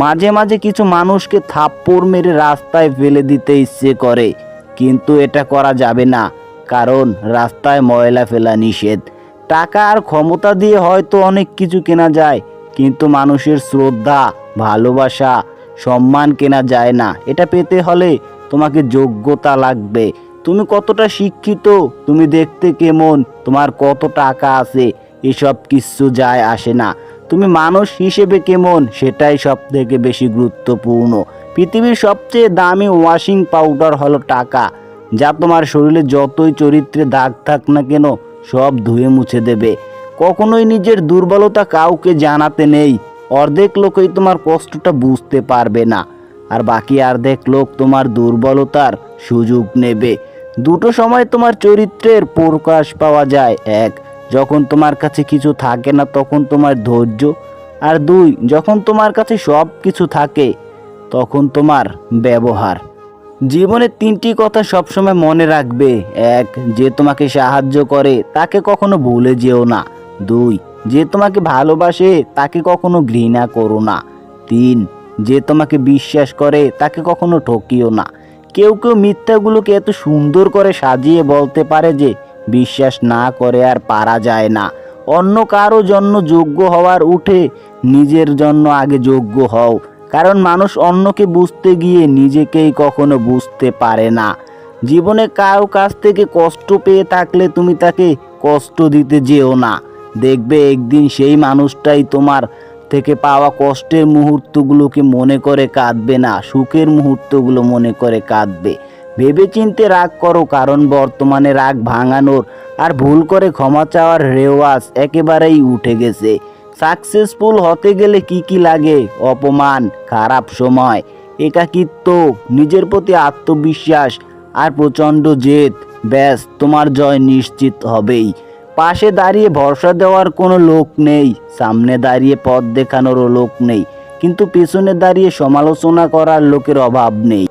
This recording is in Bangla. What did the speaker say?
মাঝে মাঝে কিছু মানুষকে থাপ্পড় মেরে রাস্তায় ফেলে দিতে ইচ্ছে করে, কিন্তু এটা করা যাবে না, কারণ রাস্তায় ময়লা ফেলা নিষেধ। টাকা আর ক্ষমতা দিয়ে হয়তো অনেক কিছু কেনা যায়, কিন্তু মানুষের শ্রদ্ধা, ভালোবাসা, সম্মান কেনা যায় না। এটা পেতে হলে তোমাকে যোগ্যতা লাগবে। তুমি কতটা শিক্ষিত, তুমি দেখতে কেমন, তোমার কত টাকা আছে, এসব কিছু যায় আসে না। তুমি মানুষ হিসেবে কেমন? সেটাই সব থেকে বেশি গুরুত্বপূর্ণ। পৃথিবীর সবচেয়ে দামি ওয়াশিং পাউডার হলো টাকা, যা তোমার শরীরে যতই চরিত্রে দাগ থাক না কেন, সব ধুয়ে মুছে দেবে। কখনোই নিজের দুর্বলতা কাউকে জানাতে নেই। অর্ধেক লোকই তোমার কষ্টটা বুঝতে পারবে না, আর বাকি অর্ধেক লোক তোমার দুর্বলতার সুযোগ নেবে। দুটো সময় তোমার চরিত্রের প্রকাশ পাওয়া যায়, এক যখন তোমার কাছে কিছু থাকে না তখন তোমার ধৈর্য। আর দুই, যখন তোমার কাছে সব কিছু থাকে, তখন তোমার ব্যবহার। জীবনে তিনটি কথা সবসময় মনে রাখবে। এক, যে তোমাকে সাহায্য করে, তাকে কখনো ভুলে যেও না। দুই, যে তোমাকে ভালোবাসে, তাকে কখনো ঘৃণা করো না। তিন, যে তোমাকে বিশ্বাস করে, তাকে কখনো ঠকিও না। কেউ কেউ মিথ্যাগুলোকে এত সুন্দর করে সাজিয়ে বলতে পারে যে বিশ্বাস না করে আর পারা যায় না। অন্য কারও জন্য যোগ্য হওয়ার উঠে নিজের জন্য আগে যোগ্য হও। কারণ মানুষ অন্যকে বুঝতে গিয়ে নিজেকেই কখনো বুঝতে পারে না। জীবনে কারও কাছ থেকে কষ্ট পেয়ে থাকলে তুমি তাকে কষ্ট দিতে যেও না। দেখবে একদিন সেই মানুষটাই তোমার থেকে পাওয়া কষ্টের মুহূর্তগুলোকে মনে করে কাঁদবে না, সুখের মুহূর্তগুলো মনে করে কাঁদবে। ভেবেচিন্তে রাগ করো, কারণ বর্তমানে রাগ ভাঙানোর আর ভুল করে ক্ষমা চাওয়ার রেওয়াজ একেবারেই উঠে গেছে। সাকসেসফুল হতে গেলে কি কি লাগে? অপমান, খারাপ সময়, একাকিত্ব, নিজের প্রতি আত্মবিশ্বাস আর প্রচণ্ড জেদ। ব্যাস, তোমার জয় নিশ্চিত হবেই। পাশে দাঁড়িয়ে ভরসা দেওয়ার কোনো লোক নেই, সামনে দাঁড়িয়ে পথ দেখানোরও লোক নেই, কিন্তু পেছনে দাঁড়িয়ে সমালোচনা করার লোকের অভাব নেই।